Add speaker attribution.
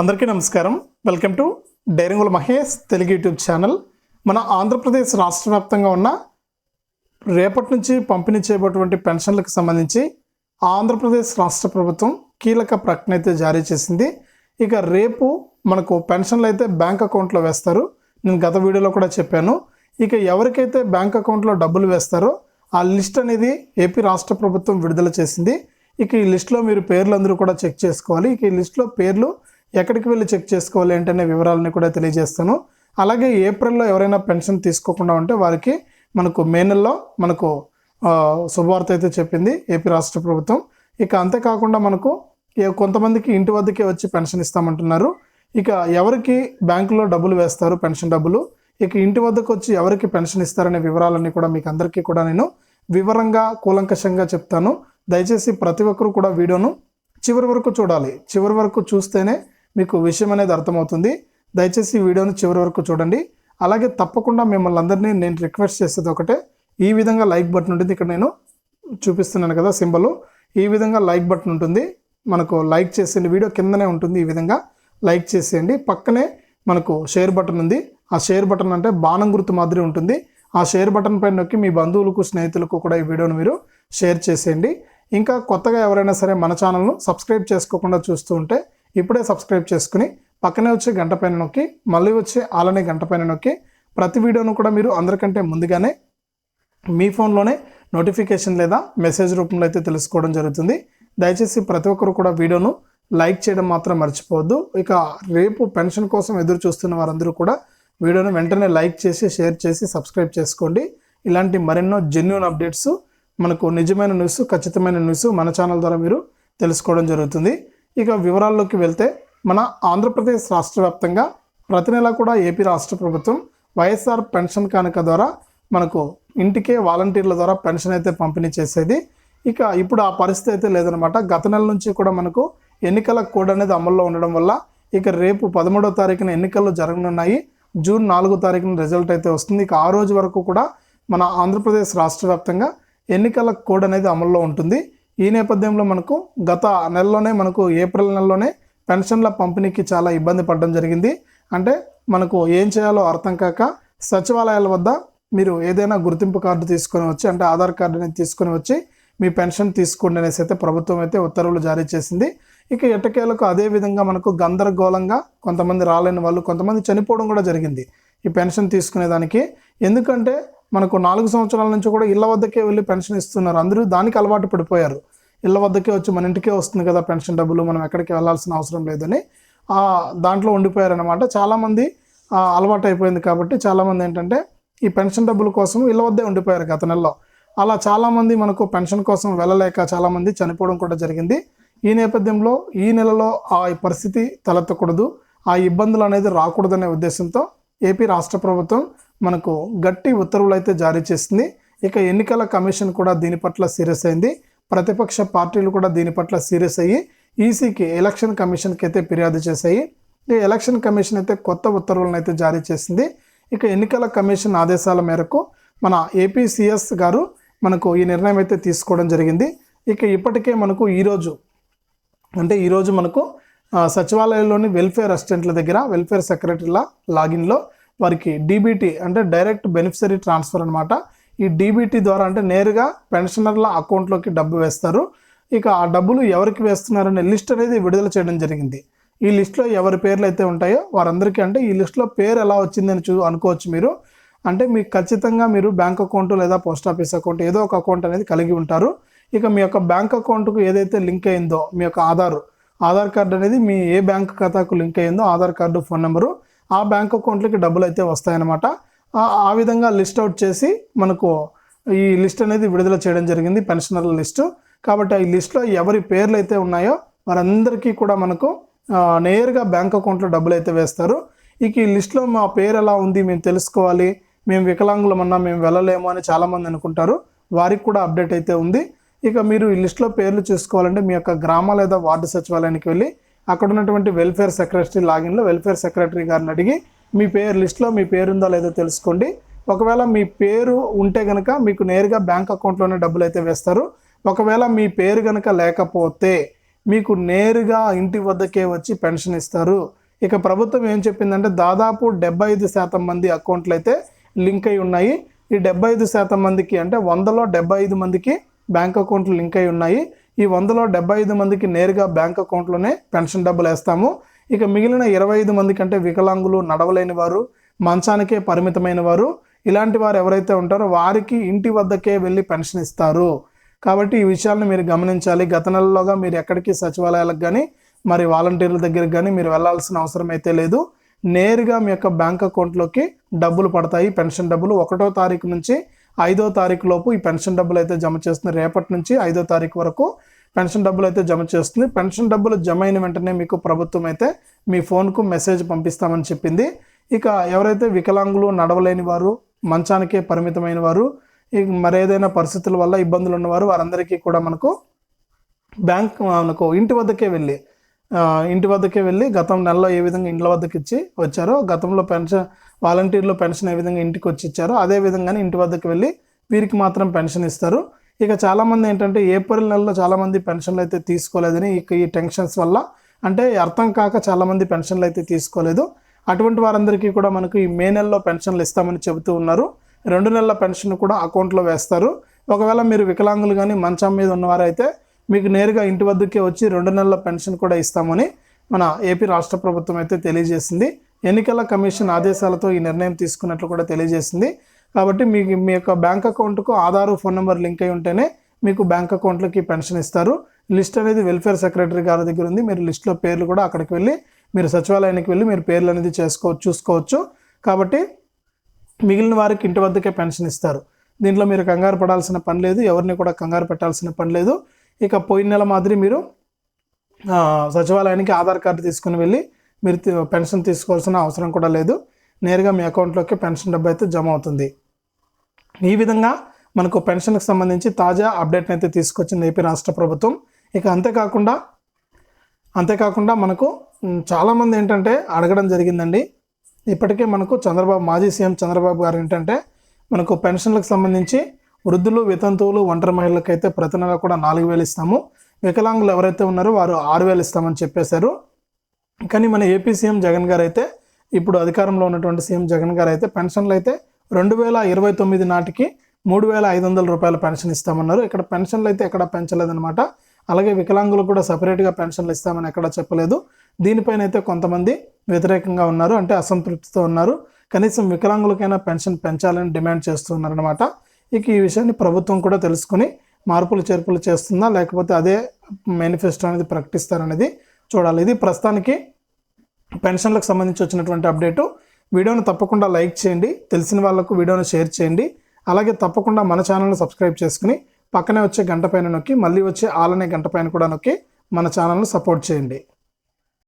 Speaker 1: అందరికీ నమస్కారం. Welcome to Dairingula Mahesh Telugu YouTube channel. మన ఆంధ్రప్రదేశ్ రాష్ట్ర వ్యాప్తంగా ఉన్న రేపటి నుంచి పంపిణీ చేయబోటువంటి పెన్షన్లకు సంబంధించి ఆంధ్రప్రదేశ్ రాష్ట్ర ప్రభుత్వం కీలక ప్రకటన అయితే జారీ చేసింది. ఇక రేపు మనకు పెన్షన్లు అయితే బ్యాంక్ అకౌంట్లో వేస్తారు. నేను గత వీడియోలో కూడా చెప్పాను. ఇక ఎవరికైతే బ్యాంక్ అకౌంట్లో డబ్బులు వేస్తారో ఆ లిస్ట్ అనేది ఏపీ రాష్ట్ర ప్రభుత్వం విడుదల చేసింది. ఇక ఈ లిస్ట్లో మీరు పేర్లు అందరూ కూడా చెక్ చేసుకోవాలి. ఇక ఈ లిస్ట్లో పేర్లు ఎక్కడికి వెళ్ళి చెక్ చేసుకోవాలి ఏంటనే వివరాలని కూడా తెలియజేస్తాను. అలాగే ఏప్రిల్లో ఎవరైనా పెన్షన్ తీసుకోకుండా ఉంటే వారికి మనకు మే నెలలో మనకు శుభవార్త అయితే చెప్పింది ఏపీ రాష్ట్ర ప్రభుత్వం. ఇక అంతేకాకుండా మనకు కొంతమందికి ఇంటి వద్దకే వచ్చి పెన్షన్ ఇస్తామంటున్నారు. ఇక ఎవరికి బ్యాంకులో డబ్బులు వేస్తారు పెన్షన్ డబ్బులు? ఇక ఇంటి వద్దకు వచ్చి ఎవరికి పెన్షన్ ఇస్తారనే వివరాలన్నీ కూడా మీకు అందరికీ కూడా నేను వివరంగా కూలంకషంగా చెప్తాను. దయచేసి ప్రతి ఒక్కరు కూడా వీడియోను చివరి వరకు చూడాలి. చివరి వరకు చూస్తేనే మీకు విషయం అనేది అర్థమవుతుంది. దయచేసి ఈ వీడియోను చివరి వరకు చూడండి. అలాగే తప్పకుండా మిమ్మల్ని అందరినీ నేను రిక్వెస్ట్ చేసేది ఒకటే ఈ విధంగా లైక్ బటన్ ఉంటుంది. ఇక్కడ నేను చూపిస్తున్నాను కదా సింబల్. ఈ విధంగా లైక్ బటన్ ఉంటుంది. మనకు లైక్ చేసేయండి. వీడియో కిందనే ఉంటుంది ఈ విధంగా. లైక్ చేసేయండి. పక్కనే మనకు షేర్ బటన్ ఉంది. ఆ షేర్ బటన్ అంటే బాణం గుర్తు మాదిరి ఉంటుంది. ఆ షేర్ బటన్ పైన నొక్కి మీ బంధువులకు స్నేహితులకు కూడా ఈ వీడియోను మీరు షేర్ చేసేయండి. ఇంకా కొత్తగా ఎవరైనా సరే మన ఛానల్ను సబ్స్క్రైబ్ చేసుకోకుండా చూస్తూ ఉంటే ఇప్పుడే సబ్స్క్రైబ్ చేసుకుని పక్కనే వచ్చే గంట పైన నొక్కి మళ్ళీ వచ్చే ఆలనే గంట పైన నొక్కి ప్రతి వీడియోను కూడా మీరు అందరికంటే ముందుగానే మీ ఫోన్లోనే నోటిఫికేషన్ లేదా మెసేజ్ రూపంలో అయితే తెలుసుకోవడం జరుగుతుంది. దయచేసి ప్రతి ఒక్కరు కూడా వీడియోను లైక్ చేయడం మాత్రం మర్చిపోవద్దు. ఇక రేపు పెన్షన్ కోసం ఎదురు చూస్తున్న వారందరూ కూడా వీడియోను వెంటనే లైక్ చేసి షేర్ చేసి సబ్స్క్రైబ్ చేసుకోండి. ఇలాంటి మరెన్నో జెన్యున్ అప్డేట్స్ మనకు నిజమైన న్యూస్ ఖచ్చితమైన న్యూస్ మన ఛానల్ ద్వారా మీరు తెలుసుకోవడం జరుగుతుంది. ఇక వివరాల్లోకి వెళ్తే మన ఆంధ్రప్రదేశ్ రాష్ట్ర వ్యాప్తంగా ప్రతి నెల కూడా ఏపీ రాష్ట్ర ప్రభుత్వం వైఎస్ఆర్ పెన్షన్ కానుక ద్వారా మనకు ఇంటికే వాలంటీర్ల ద్వారా పెన్షన్ అయితే పంపిణీ చేసేది. ఇక ఇప్పుడు ఆ పరిస్థితి అయితే లేదనమాట గత నెల నుంచి కూడా మనకు ఎన్నికల కోడ్ అనేది అమల్లో ఉండడం వల్ల ఇక రేపు పదమూడో తారీఖున ఎన్నికలు జరగనున్నాయి. జూన్ నాలుగో తారీఖున రిజల్ట్ అయితే వస్తుంది. ఇక ఆ రోజు వరకు కూడా మన ఆంధ్రప్రదేశ్ రాష్ట్ర వ్యాప్తంగా ఎన్నికల కోడ్ అనేది అమల్లో ఉంటుంది. ఈ నేపథ్యంలో మనకు గత నెలలోనే మనకు ఏప్రిల్ నెలలోనే పెన్షన్ల పంపిణీకి చాలా ఇబ్బంది పడడం జరిగింది. అంటే మనకు ఏం చేయాలో అర్థం కాక సచివాలయాల వద్ద మీరు ఏదైనా గుర్తింపు కార్డు తీసుకొని వచ్చి అంటే ఆధార్ కార్డు అనేది తీసుకొని వచ్చి మీ పెన్షన్ తీసుకోండి అనేసి అయితే ప్రభుత్వం అయితే ఉత్తర్వులు జారీ చేసింది. ఇక ఎట్టకేలకు అదే విధంగా మనకు గందరగోళంగా కొంతమంది రాలేని వాళ్ళు కొంతమంది చనిపోవడం కూడా జరిగింది ఈ పెన్షన్ తీసుకునేదానికి. ఎందుకంటే మనకు నాలుగు సంవత్సరాల నుంచి కూడా ఇళ్ళ వద్దకే వెళ్ళి పెన్షన్ ఇస్తున్నారు. అందరూ దానికి అలవాటు పడిపోయారు. ఇళ్ళ వద్దకే వచ్చి మన ఇంటికే వస్తుంది కదా పెన్షన్ డబ్బులు మనం ఎక్కడికి వెళ్ళాల్సిన అవసరం లేదని. ఆ, దాంట్లో ఉండిపోయారనమాట చాలామంది అలవాటు అయిపోయింది కాబట్టి చాలామంది ఏంటంటే ఈ పెన్షన్ డబ్బుల కోసం ఇళ్ళ వద్దే ఉండిపోయారు గత నెలలో. అలా చాలామంది మనకు పెన్షన్ కోసం వెళ్ళలేక చాలామంది చనిపోవడం కూడా జరిగింది. ఈ నేపథ్యంలో ఈ నెలలో ఆ పరిస్థితి తలెత్తకూడదు. ఆ ఇబ్బందులు అనేది రాకూడదనే ఉద్దేశంతో ఏపీ రాష్ట్ర ప్రభుత్వం మనకు గట్టి ఉత్తర్వులు అయితే జారీ చేసింది. ఇక ఎన్నికల కమిషన్ కూడా దీని పట్ల సీరియస్ అయింది. ప్రతిపక్ష పార్టీలు కూడా దీని పట్ల సీరియస్ అయ్యి ఈసీకి ఎలక్షన్ కమిషన్కి అయితే ఫిర్యాదు చేశాయి. ఈ ఎలక్షన్ కమిషన్ అయితే కొత్త ఉత్తర్వులను అయితే జారీ చేసింది. ఇక ఎన్నికల కమిషన్ ఆదేశాల మేరకు మన ఏపీసీఎస్ గారు మనకు ఈ నిర్ణయం అయితే తీసుకోవడం జరిగింది. ఇక ఇప్పటికే మనకు ఈరోజు అంటే ఈరోజు మనకు సచివాలయంలోని వెల్ఫేర్ అసిస్టెంట్ల దగ్గర వెల్ఫేర్ సెక్రటరీల లాగిన్లో వారికి డీబీటీ అంటే డైరెక్ట్ బెనిఫిషరీ ట్రాన్స్ఫర్ అనమాట ఈ డీబీటీ ద్వారా అంటే నేరుగా పెన్షనర్ల అకౌంట్లోకి డబ్బు వేస్తారు. ఇక ఆ డబ్బులు ఎవరికి వేస్తున్నారనే లిస్ట్ అనేది విడుదల చేయడం జరిగింది. ఈ లిస్ట్లో ఎవరి పేర్లు అయితే ఉంటాయో వారందరికీ అంటే ఈ లిస్ట్లో పేరు ఎలా వచ్చిందని చూ అనుకోవచ్చు మీరు. అంటే మీకు ఖచ్చితంగా మీరు బ్యాంక్ అకౌంట్ లేదా పోస్ట్ ఆఫీస్ అకౌంట్ ఏదో ఒక అకౌంట్ అనేది కలిగి ఉంటారు. ఇక మీ యొక్క బ్యాంక్ అకౌంట్కు ఏదైతే లింక్ అయిందో మీ యొక్క ఆధారు ఆధార్ కార్డు అనేది మీ ఏ బ్యాంక్ ఖాతాకు లింక్ అయిందో ఆధార్ కార్డు ఫోన్ నెంబరు ఆ బ్యాంక్ అకౌంట్లకి డబ్బులు అయితే వస్తాయన్నమాట. ఆ- విధంగా లిస్ట్ అవుట్ చేసి మనకు ఈ లిస్ట్ అనేది విడుదల చేయడం జరిగింది పెన్షనర్ల లిస్టు. కాబట్టి ఈ లిస్ట్లో ఎవరి పేర్లు అయితే ఉన్నాయో వారందరికీ కూడా మనకు నేరుగా బ్యాంక్ అకౌంట్లో డబ్బులు అయితే వేస్తారు. ఇక ఈ లిస్ట్లో మా పేరు ఎలా ఉంది మేము తెలుసుకోవాలి మేము వికలాంగులమన్నా మేము వెళ్ళలేము అని చాలామంది అనుకుంటారు. వారికి కూడా అప్డేట్ అయితే ఉంది. ఇక మీరు ఈ లిస్ట్లో పేర్లు చూసుకోవాలంటే మీ యొక్క గ్రామ లేదా వార్డు సచివాలయానికి వెళ్ళి అక్కడ ఉన్నటువంటి వెల్ఫేర్ సెక్రటరీ లాగిన్లో వెల్ఫేర్ సెక్రటరీ గారిని అడిగి మీ పేరు లిస్ట్లో మీ పేరుందో లేదో తెలుసుకోండి. ఒకవేళ మీ పేరు ఉంటే కనుక మీకు నేరుగా బ్యాంక్ అకౌంట్లోనే డబ్బులు అయితే వేస్తారు. ఒకవేళ మీ పేరు కనుక లేకపోతే మీకు నేరుగా ఇంటి వద్దకే వచ్చి పెన్షన్ ఇస్తారు. ఇక ప్రభుత్వం ఏం చెప్పిందంటే దాదాపు డెబ్బై ఐదు శాతం మంది అకౌంట్లు అయితే లింక్ అయి ఉన్నాయి. ఈ డెబ్బై ఐదు శాతం మందికి అంటే వందలో డెబ్బై ఐదు మందికి బ్యాంక్ అకౌంట్లు లింక్ అయి ఉన్నాయి. ఈ వందలో డెబ్బై ఐదు మందికి నేరుగా బ్యాంక్ అకౌంట్లోనే పెన్షన్ డబ్బులు వేస్తాము. ఇక మిగిలిన ఇరవై ఐదు మందికి అంటే వికలాంగులు నడవలేని వారు మంచానికే పరిమితమైన వారు ఇలాంటి వారు ఎవరైతే ఉంటారో వారికి ఇంటి వద్దకే వెళ్ళి పెన్షన్ ఇస్తారు. కాబట్టి ఈ విషయాలను మీరు గమనించాలి. గత నెలలోగా మీరు ఎక్కడికి సచివాలయాలకు కానీ మరి వాలంటీర్ల దగ్గరికి కానీ మీరు వెళ్ళాల్సిన అవసరం అయితే లేదు. నేరుగా మీ యొక్క బ్యాంక్ అకౌంట్లోకి డబ్బులు పడతాయి. పెన్షన్ డబ్బులు ఒకటో తారీఖు నుంచి ఐదో తారీఖు లోపు ఈ పెన్షన్ డబ్బులు అయితే జమ చేస్తుంది. రేపటి నుంచి ఐదో తారీఖు వరకు పెన్షన్ డబ్బులు అయితే జమ చేస్తుంది. పెన్షన్ డబ్బులు జమ అయిన వెంటనే మీకు ప్రభుత్వం అయితే మీ ఫోన్కు మెసేజ్ పంపిస్తామని చెప్పింది. ఇక ఎవరైతే వికలాంగులు నడవలేని వారు మంచానికే పరిమితమైన వారు ఇక మరేదైనా పరిస్థితుల వల్ల ఇబ్బందులు ఉన్నవారు వారందరికీ కూడా మనకు బ్యాంక్ మనకు ఇంటి వద్దకే వెళ్ళి ఇంటి వద్దకే వెళ్ళి గతం నెలలో ఏ విధంగా ఇండ్ల వద్దకు ఇచ్చి వచ్చారో గతంలో పెన్షన్ వాలంటీర్లు పెన్షన్ ఏ విధంగా ఇంటికి వచ్చి ఇచ్చారో అదే విధంగానే ఇంటి వద్దకు వెళ్ళి వీరికి మాత్రం పెన్షన్ ఇస్తారు. ఇక చాలామంది ఏంటంటే ఏప్రిల్ నెలలో చాలామంది పెన్షన్లు అయితే తీసుకోలేదని ఇక ఈ టెన్షన్స్ వల్ల అంటే అర్థం కాక చాలామంది పెన్షన్లు అయితే తీసుకోలేదు. అటువంటి వారందరికీ కూడా మనకు ఈ మే నెలలో పెన్షన్లు ఇస్తామని చెబుతూ ఉన్నారు. రెండు నెలల పెన్షన్ కూడా అకౌంట్లో వేస్తారు. ఒకవేళ మీరు వికలాంగులు కానీ మంచం మీద ఉన్నవారైతే మీకు నేరుగా ఇంటి వద్దకే వచ్చి రెండు నెలల పెన్షన్ కూడా ఇస్తామని మన ఏపీ రాష్ట్ర ప్రభుత్వం అయితే తెలియజేసింది. ఎన్నికల కమిషన్ ఆదేశాలతో ఈ నిర్ణయం తీసుకున్నట్లు కూడా తెలియజేసింది. కాబట్టి మీకు మీ యొక్క బ్యాంక్ అకౌంట్కు ఆధార్ ఫోన్ నెంబర్ లింక్ అయి ఉంటేనే మీకు బ్యాంక్ అకౌంట్లకి పెన్షన్ ఇస్తారు. లిస్ట్ అనేది వెల్ఫేర్ సెక్రటరీ గారి దగ్గర ఉంది. మీరు లిస్ట్లో పేర్లు కూడా అక్కడికి వెళ్ళి మీరు సచివాలయానికి వెళ్ళి మీరు పేర్లు అనేది చేసుకోవచ్చు చూసుకోవచ్చు. కాబట్టి మిగిలిన వారికి ఇంటి వద్దకే పెన్షన్ ఇస్తారు. దీంట్లో మీరు కంగారు పడాల్సిన పని లేదు. ఎవరిని కూడా కంగారు పెట్టాల్సిన పని లేదు. ఇక పోయిన నెల మాదిరి మీరు సచివాలయానికి ఆధార్ కార్డు తీసుకుని వెళ్ళి మీరు పెన్షన్ తీసుకోవాల్సిన అవసరం కూడా లేదు. నేరుగా మీ అకౌంట్లోకి పెన్షన్ డబ్బు అయితే జమ అవుతుంది. ఈ విధంగా మనకు పెన్షన్కి సంబంధించి తాజా అప్డేట్ని అయితే తీసుకొచ్చింది ఏపీ రాష్ట్ర ప్రభుత్వం. ఇక అంతేకాకుండా అంతేకాకుండా మనకు చాలామంది ఏంటంటే అడగడం జరిగిందండి. ఇప్పటికే మనకు చంద్రబాబు మాజీ సీఎం చంద్రబాబు గారు ఏంటంటే మనకు పెన్షన్లకు సంబంధించి వృద్ధులు వితంతువులు ఒంటరి మహిళలకైతే ప్రతి నెల కూడా నాలుగు వేలు ఇస్తాము. వికలాంగులు ఎవరైతే ఉన్నారో వారు ఆరు వేలు ఇస్తామని చెప్పేశారు. కానీ మన ఏపీ సీఎం జగన్ గారు అయితే ఇప్పుడు అధికారంలో ఉన్నటువంటి సీఎం జగన్ గారు అయితే పెన్షన్లు అయితే రెండు వేల ఇరవై తొమ్మిది నాటికి మూడు వేల ఐదు వందల రూపాయల పెన్షన్ ఇస్తామన్నారు. ఇక్కడ పెన్షన్లు అయితే ఎక్కడ పెంచలేదన్నమాట. అలాగే వికలాంగులు కూడా సపరేట్గా పెన్షన్లు ఇస్తామని ఎక్కడ చెప్పలేదు. దీనిపైన అయితే కొంతమంది వ్యతిరేకంగా ఉన్నారు అంటే అసంతృప్తితో ఉన్నారు. కనీసం వికలాంగులకైనా పెన్షన్ పెంచాలని డిమాండ్ చేస్తున్నారనమాట ఇక ఈ విషయాన్ని ప్రభుత్వం కూడా తెలుసుకుని మార్పులు చేర్పులు చేస్తుందా లేకపోతే అదే మేనిఫెస్టో అనేది ప్రకటిస్తారనేది చూడాలి. ఇది ప్రస్తుతానికి పెన్షన్లకు సంబంధించి వచ్చినటువంటి అప్డేటు. వీడియోను తప్పకుండా లైక్ చేయండి తెలిసిన వాళ్ళకు వీడియోను షేర్ చేయండి. అలాగే తప్పకుండా మన ఛానల్ని సబ్స్క్రైబ్ చేసుకుని పక్కనే వచ్చే గంట పైన నొక్కి మళ్ళీ వచ్చే ఆలనే గంట పైన కూడా నొక్కి మన ఛానల్ను సపోర్ట్ చేయండి.